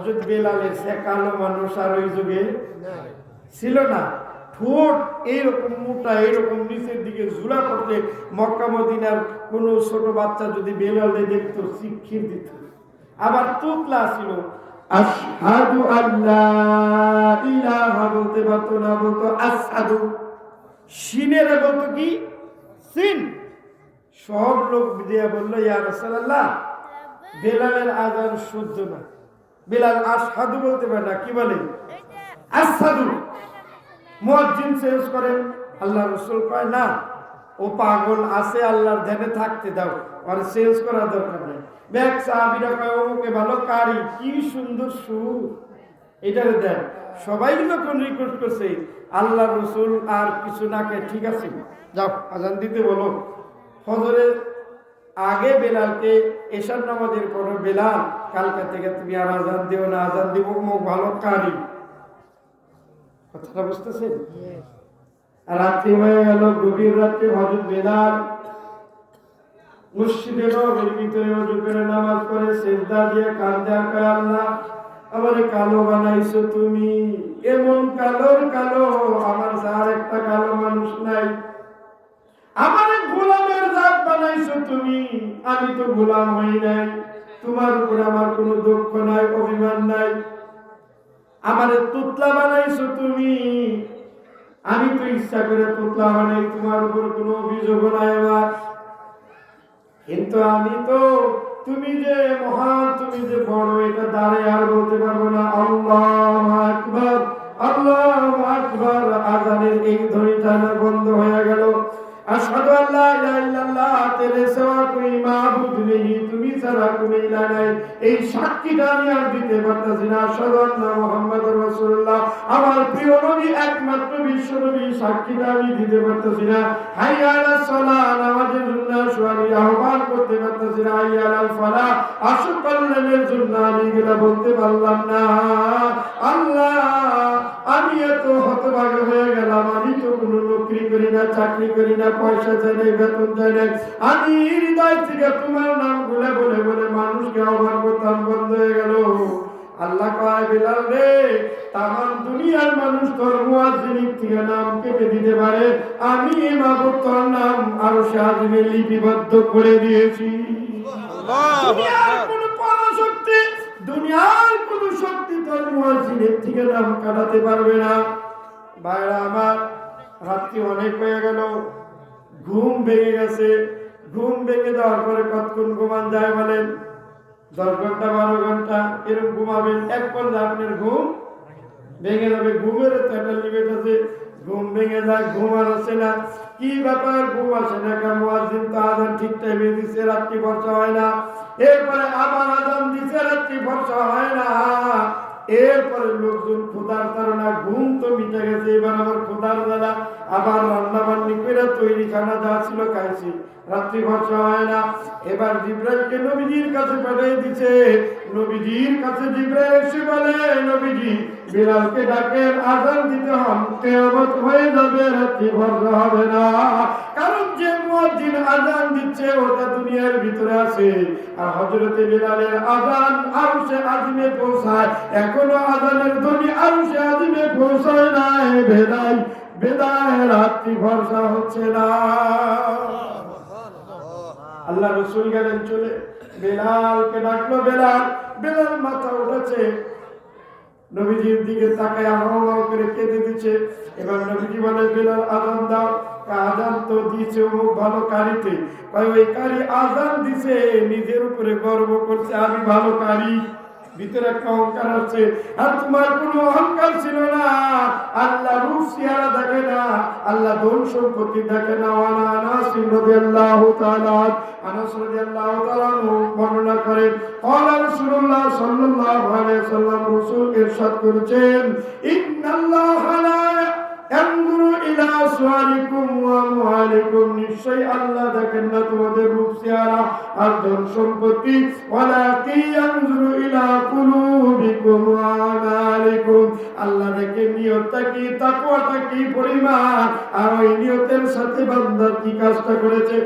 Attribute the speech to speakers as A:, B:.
A: হজরত বেলালের সে কালো মানুষ আর ওই যুগে ছিল না। ঠোঁট এইরকম মোটা, এইরকম নিচের দিকে ঝুলা করতে মক্কা, মদিনার কোনো ছোট বাচ্চা যদি বেলালে দেখতো শিক্ষির দিত। আবার তুতলা ছিল। আশহাদু আল্লাহ ইলাহা বলতে পারতো না, বলতো আসাদু সিনেরা বলতো কি? সিন। সব লোক দিয়ে বলল, ইয়া রাসূলুল্লাহ, বেলালের আজান শুদ্ধ না। বেলাল আসাদু বলতে পারে না, কি বলে? আসাদু মুয়াজ্জিন চেঞ্জ করেন, আল্লাহ রসুল কয়, না, ও পাগল আছে, আল্লাহর ধ্যানে থাকতে দাও, আর চেঞ্জ করার দরকার নেই। ব্যাগ সাহাবিরা কয় অমুকে ভালো কারি, কি সুন্দর সুর। এটারে দেন সবাই যখন রিকোয়েস্ট করছে আল্লাহ রসুল আর কিছু না কে, ঠিক আছে? যাও, আজান দিতে বলো। ফজরের আগে বেলালকে এসব নামাজের পরে বেলাল, কালকা থেকে তুমি আর আজান দিও না, আজান দিব মুখ ভালো কারি। কথাটা বুঝতেছেন? রাত্রি হয়ে গেল, গভীর রাত্রে হজরত বেলাল মসজিদে নবীর ভিতরে অজু করে নামাজ পড়ে, সেজদা দিয়ে কান্দে আঁকা আল্লাহ আমারে কালো বানাইছো তুমি, এমন কালোর কালো, আমার যার একটা কালো মানুষ নাই। বানাইছো তুমি? আমি তো গোলাম হই নাই। তোমার উপর আমার কোনো দুঃখ নাই, অভিমান নাই। আমারে তুতলা বানাইছো তুমি। আমি তো ইচ্ছা করে তুতলা বানাই, তোমার উপর কোনো অভিযোগ নাই আমার। কিন্তু আমি তো, তুমি যে মহান, তুমি যে বড়, এটা দাঁড়িয়ে আর বলতে পারব না। আল্লাহ আকবর আল্লাহ আকবর। আজানের এই ধ্বনিটা বন্ধ হয়ে গেল। তেরে সেবা নেই তুমি ছাড়া নাই। এই সাক্ষীটা আমি আর দিতে না। আমার প্রিয় নবী, একমাত্র বিশ্ব নবী সাক্ষীটা আমি দিতে না। আলাস সালাহ নামাজের জন্য শুয়ারি আহ্বান করতে না। আলাল ফালাহ আসল কল্যাণের জন্য আমি বলতে পারলাম না। আল্লাহ আমি এত হতভাগা হয়ে গেলাম আমি তো কোনো নকরি করি না চাকরি করি না পয়সা চাই না বেতন চাই না আমি হৃদয় থেকে তোমার নাম বলে বলে বলে মানুষকে আহ্বান করতাম বন্ধ হয়ে গেল। আল্লাহ কয় বিলাল রে তামাম দুনিয়ার মানুষ তোর মুয়াজ্জিনিক থেকে নাম কেটে দিতে পারে। আমি মাবুদ তোর নাম আরও সাজিমে লিপিবদ্ধ করে দিয়েছি। দুনিয়ার কোনো দুনিয়ার কোনো শক্তি থেকে নাম কাটাতে পারবে না। বাইরা আমার, রাত্রি অনেক হয়ে গেল। ঘুম ভেঙে গেছে। ঘুম ভেঙে যাওয়ার পরে কতক্ষণ ঘুমান যায় বলেন? দশ ঘণ্টা, বারো ঘণ্টা এরকম ঘুমাবেন। এক করলে আপনার ঘুম ভেঙে যাবে। ঘুমের তো একটা লিমিট আছে। ঘুম ভেঙে যায়, ঘুম আর আসে না। কি ব্যাপার? ঘুম আসে না কেমন দিন তো আজান ঠিক টাইমে দিচ্ছে রাত্রি বর্ষা হয় না। এরপরে আবার আজান দিচ্ছে রাত্রি বর্ষা হয় না। এরপরে ঘুম তো মিটে গেছে, এবার আবার খোদার দ্বারা আবার রান্না বান্নি করে তৈরি খানা যা ছিল খাইছি। রাত্রি বর্ষা হয় না। এবার জিব্রাইলকে নবীজির কাছে পাঠিয়ে দিছে। নবীজির কাছে জিব্রাইল এসে বলে, নবীজি ডাকেন আজান দিতে কেয়ামত হয়ে যাবে, রাত্রি বর্ষা হবে না। কারণ যে মুয়াজ্জিন আজান দিচ্ছে, ওটা দুনিয়ার ভিতরে আছে। আর হযরতে বিলালের আজান আরশে আজিমে পৌঁছায়। এখনও আজানের ধ্বনি আরশে আজিমে পৌঁছায় নাই। বেদায় বেদায় রাত্রি ভরসা হচ্ছে না। আল্লাহ রসুল গেলেন, চলে। বেলালকে ডাকলো, বেলাল বেলাল মাথা উঠেছে নবীজির দিকে তাকায় আহ্বান করে কেঁদে দিচ্ছে। এবার নবীজি বলে, বেলাল, আজান দাও। আজান তো দিয়েছে অমুক ভালো কারিতে। ওই কারি আজান দিছে, নিজের উপরে গর্ব করছে, আমি ভালো কারি। ভিতরে একটা অহংকার আছে। আর তোমার কোনো অহংকার ছিল না। আল্লাহ রূপ সিয়ারা দেখে না। আল্লাহ ধন সম্পত্তি দেখে না। ওয়ানা আনাস রাদিয়াল্লাহু তাআলা আনাস রাদিয়াল্লাহু তাআলা বর্ণনা করেন ক্বালা রাসূলুল্লাহ সাল্লাল্লাহু আলাইহি সাল্লাম রাসূল ইরশাদ করেছেন, ইন্নাল্লাহা লা সুয়ারিকুম ওয়া আমওয়ালিকুম আর ধন সম্পত্তি ওয়ালাকিন ইয়ানজুরু ইলা কুলুবিকুম ওয়া আমালিকুম। আল্লাহ দেখে নিয়তটা কি, তাকওয়াটা কি পরিমাণ, আর ওই নিয়তের সাথে বান্দা কি কাজটা করেছে?